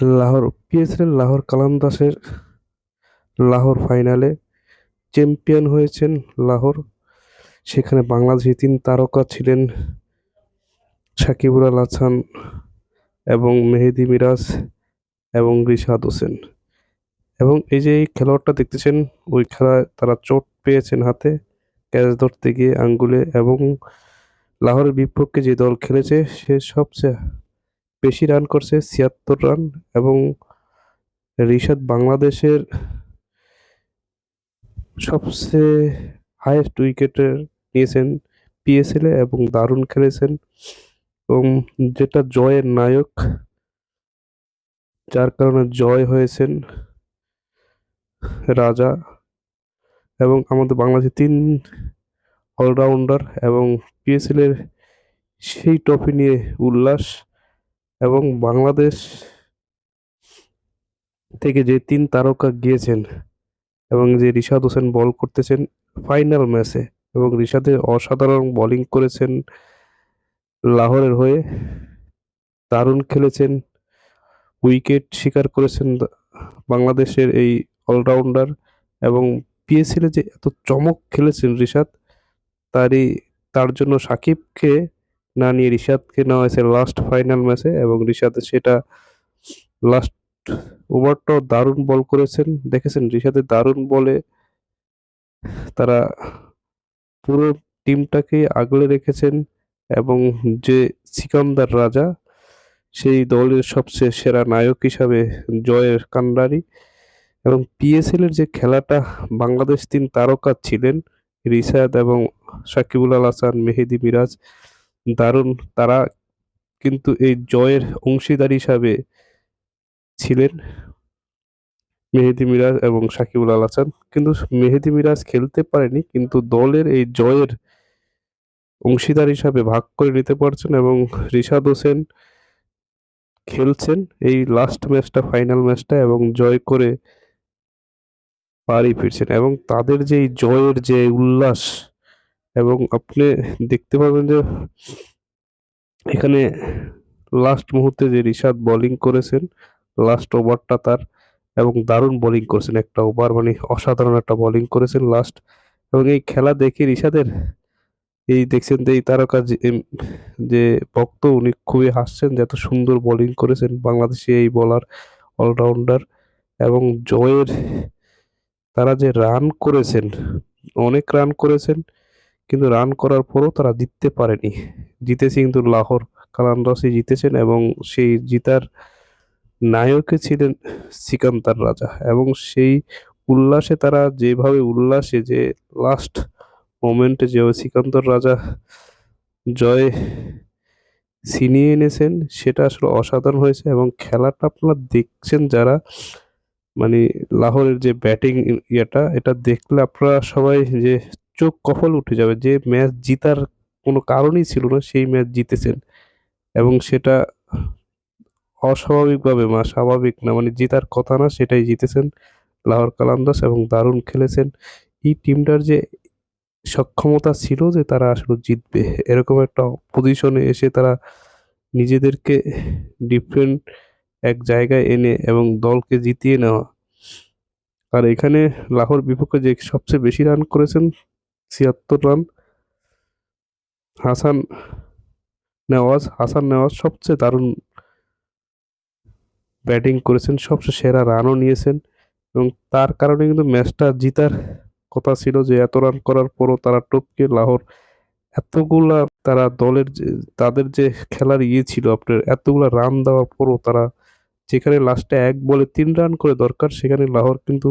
Lahore, PSL Lahore কালাম দাসের লাহোর ফাইনালে champion হয়েছেন লাহোর। সেখানে বাংলাদেশি তিন তারকা ছিলেন সাকিবুল আল এবং মেহেদি মিরাজ এবং রিশাদ হোসেন। এবং এই যে এই খেলোয়াড়টা দেখতেছেন, ওই খেলায় তারা চোট পেয়েছেন হাতে, ক্যাচ ধরতে গিয়ে আঙ্গুলে এবং লাহোরের বিপক্ষে যে দল খেলেছে, সে সবচেয়ে বেশি রান করছে, ছিয়াত্তর রান এবং রিশাদ বাংলাদেশের সবচেয়ে হায়েস্ট উইকেটের নিয়েছেন পিএসএলে এবং দারুণ খেলেছেন এবং যেটা জয়ের নায়ক, যার কারণে জয় হয়েছেন রাজা এবং আমাদের বাংলাদেশের তিন অলরাউন্ডার এবং পিএসএলের সেই ট্রফি নিয়ে উল্লাস। এবং বাংলাদেশ থেকে যে তিন তারকা গিয়েছেন এবং যে রিশাদ হোসেন বল করতেছেন ফাইনাল ম্যাচে এবং রিশাদের অসাধারণ বোলিং করেছেন লাহোরের হয়ে, দারুণ খেলেছেন উইকেট শিকার করেছেন বাংলাদেশের এই অলরাউন্ডার এবং পিএসএলে যে এত চমক খেলেছেন রিশাদ, তারই তার জন্য সাকিবকে না নিয়ে রিশাদকে নেওয়া হয়েছে লাস্ট ফাইনাল ম্যাচে এবং রিশাদ সেটা লাস্ট ওভারটাও দারুণ বল করেছেন। দেখেছেন রিশাদের দারুণ বলে তারা পুরো টিমটাকে আগলে রেখেছেন এবং যে সিকান্দার রাজা, সেই দলের সবচেয়ে সেরা নায়ক হিসাবে জয়ের কান্ডারি এবং পিএসএল এর যে খেলাটা বাংলাদেশ তিন তারকা ছিলেন, রিশাদ এবং সাকিবুল আল হাসান, মেহেদি মিরাজ দারুণ। তারা কিন্তু এই জয়ের অংশীদার হিসাবে ছিলেন মেহেদি মিরাজ এবং সাকিবুল আল হাসান। কিন্তু মেহেদি মিরাজ খেলতে পারেনি, কিন্তু দলের এই জয়ের অংশীদার হিসাবে ভাগ করে নিতে পারছেন এবং রিশাদ হোসেন খেলছেন এই লাস্ট ম্যাচটা ফাইনাল ম্যাচটা এবং জয় করে বাড়ি ফিরছেন। এবং তাদের যে জয়ের যে উল্লাস এবং আপনি দেখতে পাবেন যে এখানে লাস্ট মুহূর্তে যে রিশাদ বোলিং করেছেন লাস্ট ওভারটা তার এবং দারুণ বোলিং করেছেন। একটা ওভার মানে অসাধারণ একটা বোলিং করেছেন লাস্ট এবং এই খেলা দেখে রিশাদের এই দেখছেন যে এই তারকা যে ভক্ত উনি খুবই হাসছেন যে এত সুন্দর বোলিং করেছেন। বাংলাদেশি এই বলার অলরাউন্ডার এবং জয়ের তারা যে রান করেছেন, অনেক রান করেছেন। কিন্তু রান করার পরও তারা জিততে পারেনি। জিতেছে কিন্তু লাহোর। কালান্দাসি জিতেছেন এবং সেই জিতার নায়কে ছিলেন সিকান্দার রাজা এবং সেই উল্লাসে তারা যেভাবে উল্লাসে যে লাস্ট মোমেন্টে যে সিকান্তর রাজা জয় ছিনিয়ে এনেছেন, সেটা আসলে অসাধারণ হয়েছে এবং খেলাটা আপনারা দেখছেন যারা মানে লাহোরের যে ব্যাটিং ইয়েটা, এটা দেখলে আপনারা সবাই যে চোখ কফল উঠে যাবে যে ম্যাচ জিতার কোনো কারণই ছিল না সেই ম্যাচ জিতেছেন। এবং সেটা অস্বাভাবিকভাবে মা স্বাভাবিক না মানে জেতার কথা না, সেটাই জিতেছেন লাহোর কালান্দাস এবং দারুণ খেলেছেন। এই টিমটার যে সক্ষমতা ছিল যে তারা আসলে জিতবে, এরকম একটা পজিশনে এসে তারা নিজেদেরকে ডিফারেন্ট এক জায়গায় এনে এবং দলকে জিতিয়ে নেওয়া। আর এখানে লাহোর বিপক্ষে যে সবচেয়ে বেশি রান করেছেন ছিয়াত্তর রান। হাসান নেওয়াজ হাসান নেওয়াজ সবচেয়ে দারুণ ব্যাটিং করেছেন, সবচেয়ে সেরা রানও নিয়েছেন এবং তার কারণে কিন্তু ম্যাচটা জিতার কথা ছিল যে এত রান করার পরও তারা টপকে লাহোর। এতগুলা তারা দলের যে, তাদের যে খেলার ইয়ে ছিল আপনার, এতগুলা রান দেওয়ার পরও তারা যেখানে লাস্টে এক বলে তিন রান করে দরকার, সেখানে লাহোর কিন্তু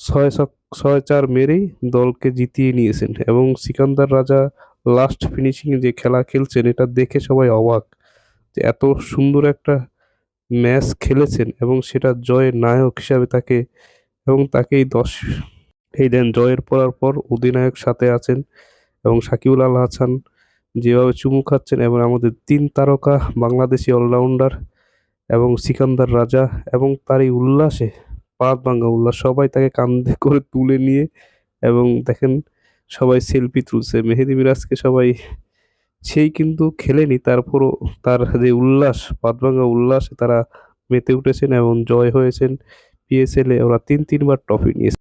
ছয় ছক ছয় চার মেরেই দলকে জিতিয়ে নিয়েছেন এবং সিকান্দার রাজা লাস্ট ফিনিশিংয়ে যে খেলা খেলছেন, এটা দেখে সবাই অবাক যে এত সুন্দর একটা ম্যাচ খেলেছেন এবং সেটা জয়ের নায়ক হিসাবে তাকে এবং তাকে এই দশ এই দেন জয়ের পড়ার পর অধিনায়ক সাথে আছেন এবং সাকিবুল আল হাসান যেভাবে চুমু খাচ্ছেন এবং আমাদের তিন তারকা বাংলাদেশি অলরাউন্ডার এবং সিকান্দার রাজা এবং তার এই উল্লাসে পাত ভাঙ্গা উল্লাস, সবাই তাকে কান্দে করে তুলে নিয়ে এবং দেখেন সবাই সেলফি তুলছে। মেহেদি মিরাজকে সবাই সেই কিন্তু খেলেনি, তারপরও তার যে উল্লাস, পাত ভাঙ্গা উল্লাসে তারা মেতে উঠেছেন এবং জয় হয়েছেন পিএসএলে ওরা তিন তিনবার ট্রফি নিয়েছে।